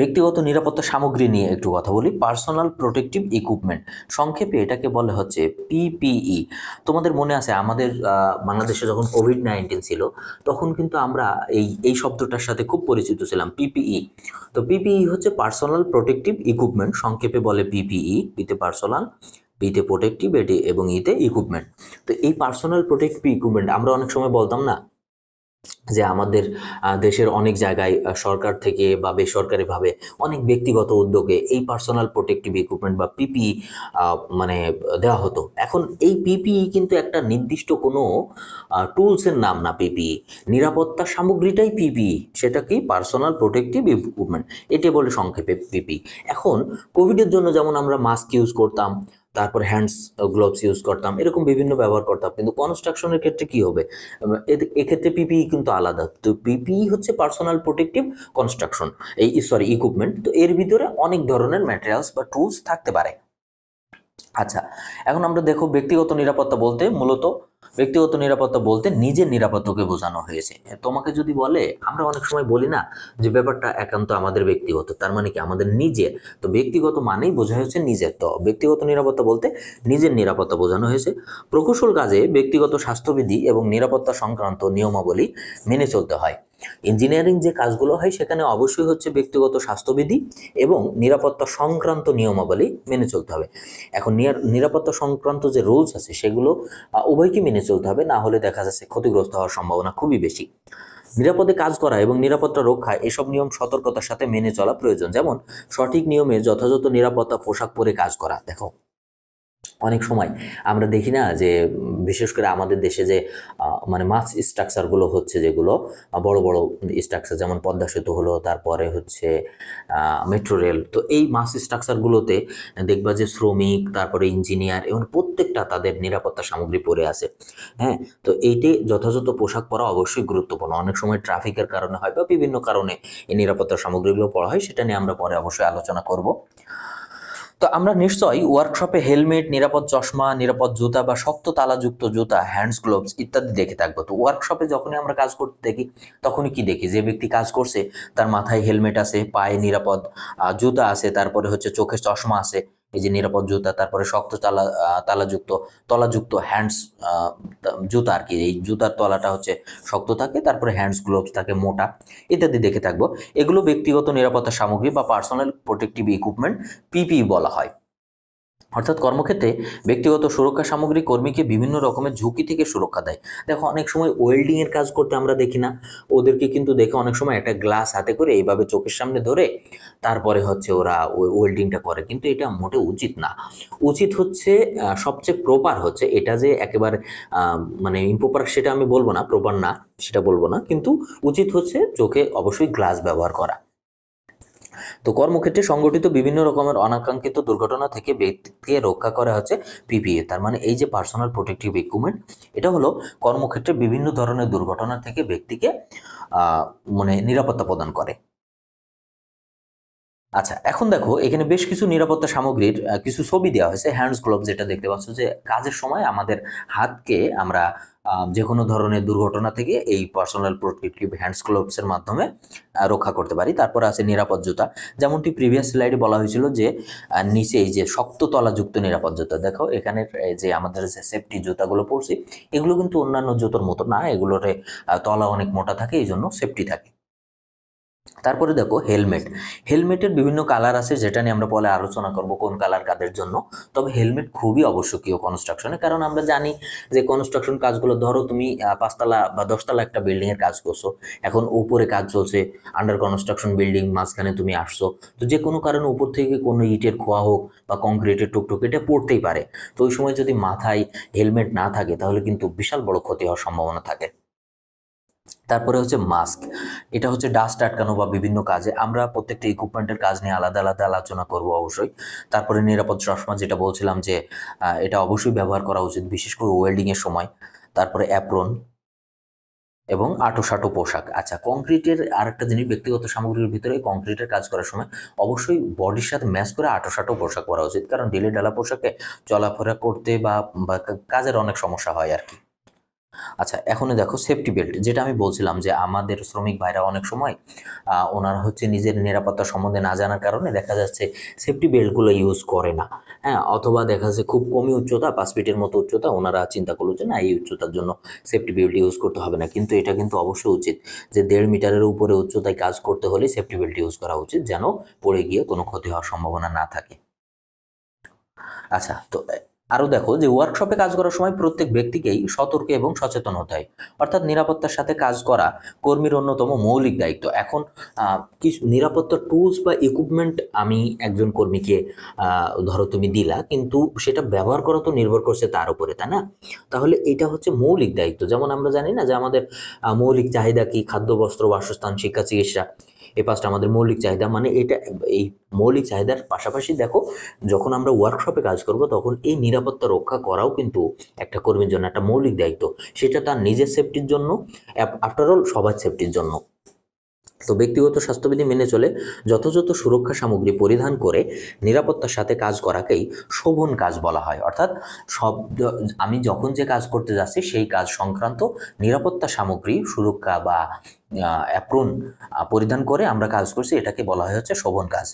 ব্যক্তিগত নিরাপত্তা সামগ্রী নিয়ে একটু কথা বলি পার্সোনাল প্রোটেক্টিভ ইকুইপমেন্ট সংক্ষেপে এটাকে বলে হচ্ছে পিপিই তোমাদের মনে আছে, আমাদের বাংলাদেশে যখন কোভিড নাইন্টিন ছিল, তখন কিন্তু আমরা এই এই শব্দটার সাথে খুব পরিচিত ছিলাম পিপিই তো পিপিই হচ্ছে পার্সোনাল প্রোটেক্টিভ ইকুইপমেন্ট সংক্ষেপে বলে পিপিই পিতে পার্সোনাল পিতে প্রোটেক্টিভ এটি এবং ইতে ইকুইপমেন্ট তো এই পার্সোনাল প্রোটেক্টিভ ইকুইপমেন্ট আমরা অনেক সময় বলতাম না যে আমাদের দেশের অনেক জায়গায় সরকার থেকে বা বেসরকারিভাবে অনেক ব্যক্তিগত উদ্যোগে এই পার্সোনাল প্রোটেক্টিভ ইকুইপমেন্ট বা পিপি মানে দেওয়া হতো। এখন এই পিপিই কিন্তু একটা নির্দিষ্ট কোনো টুলসের নাম না পিপি নিরাপত্তা সামগ্রীটাই পিপি সেটা কি পার্সোনাল প্রোটেক্টিভ ইকুইপমেন্ট এটি বলে সংক্ষেপে পিপি এখন কোভিডের জন্য যেমন আমরা মাস্ক ইউজ করতাম তারপর হ্যান্ডস গ্লোভস ইউজ করতাম। এরকম বিভিন্ন ব্যবহার করতাম। কিন্তু কনস্ট্রাকশনের ক্ষেত্রে কি হবে? এক্ষেত্রে পিপিই কিন্তু আলাদা। তো পিপিই হচ্ছে পার্সোনাল প্রোটেকটিভ কনস্ট্রাকশন এই সরি ইকুইপমেন্ট তো এর ভিতরে অনেক ধরনের ম্যাটেরিয়ালস বা টুলস থাকতে পারে। আচ্ছা এখন আমরা দেখো ব্যক্তিগত নিরাপত্তা বলতে মূলত ব্যক্তিগত নিরাপত্তা বলতে নিজের নিরাপত্তাকে বোঝানো হয়েছে। তোমাকে যদি বলে, আমরা অনেক সময় বলি না যে ব্যাপারটা একান্ত আমাদের ব্যক্তিগত, তার মানে কি আমাদের নিজের? তো ব্যক্তিগত মানেই বোঝা হয়েছে নিজের। তো ব্যক্তিগত নিরাপত্তা বলতে নিজের নিরাপত্তা বোঝানো হয়েছে। প্রকৌশল কাজে ব্যক্তিগত স্বাস্থ্যবিধি এবং নিরাপত্তা সংক্রান্ত নিয়মাবলী মেনে চলতে হয়। ইঞ্জিনিয়ারিং যে কাজগুলো হয়, সেখানে অবশ্যই হচ্ছে ব্যক্তিগত স্বাস্থ্যবিধি এবং নিরাপত্তা সংক্রান্ত নিয়মাবলী মেনে চলতে হবে। এখন নিরাপত্তা সংক্রান্ত যে রুলস আছে, সেগুলো উভয়কে মেনে চলতে হবে, না হলে দেখা যাচ্ছে ক্ষতিগ্রস্ত হওয়ার সম্ভাবনা খুবই বেশি। নিরাপদে কাজ করা এবং নিরাপত্তা রক্ষা, এসব নিয়ম সতর্কতার সাথে মেনে চলা প্রয়োজন। যেমন, সঠিক নিয়মে যথাযথ নিরাপত্তা পোশাক পরে কাজ করা। দেখো। অনেক সময় আমরা দেখি না যে, বিশেষ করে আমাদের দেশে যে মানে মাছ স্ট্রাকচারগুলো হচ্ছে যেগুলো বড় বড় স্ট্রাকচার যেমন পদ্মা সেতু হলো, তারপরে হচ্ছে মেট্রো রেল তো এই মাছ স্ট্রাকচারগুলোতে দেখবা যে শ্রমিক, তারপরে ইঞ্জিনিয়ার এবং প্রত্যেকটা তাদের নিরাপত্তা সামগ্রী পরে আছে। হ্যাঁ তো এইটি যথাযথ পোশাক পরা অবশ্যই গুরুত্বপূর্ণ। অনেক সময় ট্রাফিকের কারণে হয় বা বিভিন্ন কারণে এই নিরাপত্তা সামগ্রীগুলো পরা হয়, সেটা নিয়ে আমরা পরে অবশ্যই আলোচনা করব। তো আমরা নিশ্চয়ই ওয়ার্কশপে হেলমেট নিরাপদ চশমা, নিরাপদ জুতা বা শক্ত তালাযুক্ত জুতা হ্যান্ডস গ্লোভস ইত্যাদি দেখে থাকব। তো ওয়ার্কশপে যখনই আমরা কাজ করতে দেখি, তখনই কি দেখি? যে ব্যক্তি কাজ করছে, তার মাথায় হেলমেট আছে, পায়ে নিরাপদ জুতা আছে, তারপরে হচ্ছে চোখে চশমা আছে এই যে নিরাপদ জুতা, তারপরে শক্ত তালা তালাযুক্ত, তলাযুক্ত হ্যান্ডস জুতা আর কি। এই জুতার তলাটা হচ্ছে শক্ত থাকে, তারপরে হ্যান্ডস গ্লোভস থাকে মোটা, ইত্যাদি দেখে থাকব। এগুলো ব্যক্তিগত নিরাপত্তা সামগ্রী বা পার্সোনাল প্রোটেক্টিভ ইকুইপমেন্ট পিপি বলা হয়। অর্থাৎ কর্মক্ষেত্রে ব্যক্তিগত সুরক্ষা সামগ্রী কর্মীকে বিভিন্ন রকমের ঝুঁকি থেকে সুরক্ষা দেয়। দেখো, অনেক সময় ওয়েল্ডিং এর কাজ করতে আমরা দেখি না। ওদেরকে কিন্তু দেখে অনেক সময় একটা গ্লাস হাতে করে এইভাবে চোখের সামনে ধরে তারপরে হচ্ছে ওরা ওই ওয়েল্ডিংটা করে। কিন্তু এটা মোটে উচিত না। উচিত হচ্ছে সবচেয়ে প্রপার হচ্ছে এটা যে একেবারে মানে ইম্প্রপার সেটা আমি বলব না প্রপার না, সেটা বলব না। কিন্তু উচিত হচ্ছে চোখে অবশ্যই গ্লাস ব্যবহার করা। তো কর্মক্ষেত্রে সংগঠিত বিভিন্ন রকমের অনাকাঙ্ক্ষিত দুর্ঘটনা থেকে ব্যক্তিকে রক্ষা করা হচ্ছে পিপিএ তার মানে এই যে পার্সোনাল প্রোটেক্টিভ ইকুইপমেন্ট এটা হলো কর্মক্ষেত্রে বিভিন্ন ধরনের দুর্ঘটনা থেকে ব্যক্তিকে মানে নিরাপত্তা প্রদান করে। আচ্ছা এখন দেখো, এখানে বেশ কিছু নিরাপত্তা সামগ্রীর কিছু ছবি দেওয়া হয়েছে হ্যান্ডস গ্লোভ যেটা দেখতে পাচ্ছ যে কাজের সময় আমাদের হাতকে আমরা যে কোনো ধরনের দুর্ঘটনা থেকে এই পার্সোনাল প্রোটেক্টিভ হ্যান্ডস গ্লোভস এর মাধ্যমে রক্ষা করতে পারি। তারপর আছে নিরাপদ জুতা যেমনটি প্রিভিয়াস স্লাইডে বলা হয়েছিল যে নিচে এই যে শক্ত তলাযুক্ত নিরাপদ জুতা দেখো এখানে যে আমাদের যে সেফটি জুতাগুলো পরছি, এগুলো কিন্তু অন্যান্য জুতোর মতো না এগুলোর তলা অনেক মোটা থাকে এই জন্য সেফটি থাকে। তারপরে দেখো হেলমেট। হেলমেটের বিভিন্ন কালার আছে, যেটা নিয়ে আমরা পরে আলোচনা করব কোন কালার কাদের জন্য। তবে হেলমেট খুবই আবশ্যকীয় কনস্ট্রাকশনে কারণ আমরা জানি যে কনস্ট্রাকশন কাজগুলো ধরো তুমি পাঁচতলা বা দশতলা একটা বিল্ডিং এর কাজ করছ। এখন উপরে কাজ চলছে আন্ডার কনস্ট্রাকশন বিল্ডিং মাঝখানে তুমি আসছো। তো যে কোনো কারণে উপর থেকে কোনো ইটের খোয়া হোক বা কংক্রিটের টুকটুক, এটা পড়তেই পারে। তো ওই সময় যদি মাথায় হেলমেট না থাকে, তাহলে কিন্তু বিশাল বড় ক্ষতি হওয়ার সম্ভাবনা থাকে। তারপরে হচ্ছে মাস্ক এটা হচ্ছে ডাস্ট আটকানো বা বিভিন্ন কাজে। আমরা প্রত্যেকটা ইকুইপমেন্টের কাজ নিয়ে আলাদা আলাদা আলোচনা করব অবশ্যই। তারপরে নিরাপদ চশমা যেটা বলছিলাম যে এটা অবশ্যই ব্যবহার করা উচিত, বিশেষ করে ওয়েল্ডিং এর সময়। তারপরে অ্যাপ্রন এবং আটো সাটো পোশাক। আচ্ছা কংক্রিটের আরেকটা জিনিস, ব্যক্তিগত সামগ্রীর ভিতরে কংক্রিটের কাজ করার সময় অবশ্যই বডির সাথে ম্যাচ করে আটো সাটো পোশাক পরা উচিত। কারণ ঢিলে ডালা পোশাকে চলাফেরা করতে বা কাজের অনেক সমস্যা হয় আর কি। আচ্ছা এখনও দেখো সেফটি বেল্ট যেটা আমি বলছিলাম যে আমাদের শ্রমিক ভাইরা অনেক সময় ওনারা হচ্ছে নিজের নিরাপত্তা সম্বন্ধে না জানার কারণে দেখা যাচ্ছে সেফটি বেল্টগুলো ইউজ করে না। হ্যাঁ অথবা দেখা যাচ্ছে খুব কমই উচ্চতা, পাঁচ ফিটের মতো উচ্চতা, ওনারা চিন্তা করল যে না, এই উচ্চতার জন্য সেফটি বেল্ট ইউজ করতে হবে না। কিন্তু এটা কিন্তু অবশ্যই উচিত যে দেড় মিটারের উপরে উচ্চতায় কাজ করতে হলে সেফটি বেল্ট ইউজ করা উচিত যেন পড়ে গিয়ে কোনো ক্ষতি হওয়ার সম্ভাবনা না থাকে। আচ্ছা তো আরও দেখো যে ওয়ার্কশপে কাজ করার সময় প্রত্যেক ব্যক্তিকেই সতর্ক এবং সচেতন হতে হয়। অর্থাৎ নিরাপত্তার সাথে কাজ করা কর্মীর অন্যতম মৌলিক দায়িত্ব। এখন কিছু নিরাপত্তা টুলস বা ইকুইপমেন্ট আমি একজন কর্মীকে ধরো তুমি দিলা, কিন্তু সেটা ব্যবহার করা তো নির্ভর করছে তার উপরে, তাই না? তাহলে এটা হচ্ছে মৌলিক দায়িত্ব। যেমন আমরা জানি না যে আমাদের মৌলিক চাহিদা কি? খাদ্য, বস্ত্র, বাসস্থান, শিক্ষা, চিকিৎসা। এই পাঁচটা আমাদের মৌলিক চাহিদা মানে এটা এই মৌলিক চাহিদার পাশাপাশি দেখো, যখন আমরা ওয়ার্কশপে কাজ করব, তখন এই নিরাপত্তা রক্ষা করাও কিন্তু একটা কর্মীর জন্য একটা মৌলিক দায়িত্ব। সেটা তার নিজের সেফটির জন্য আফটারঅল সবার সেফটির জন্য। তো ব্যক্তিগত স্বাস্থ্যবিধি মেনে চলে যথাযথ সুরক্ষা সামগ্রী পরিধান করে নিরাপত্তার সাথে কাজ করাকেই শোভন কাজ বলা হয়। অর্থাৎ সব আমি যখন যে কাজ করতে যাচ্ছি সেই কাজ সংক্রান্ত নিরাপত্তা সামগ্রী, সুরক্ষা বা অ্যাপ্রন পরিধান করে আমরা কাজ করছি। এটাকে বলা হয় হচ্ছে শোভন কাজ।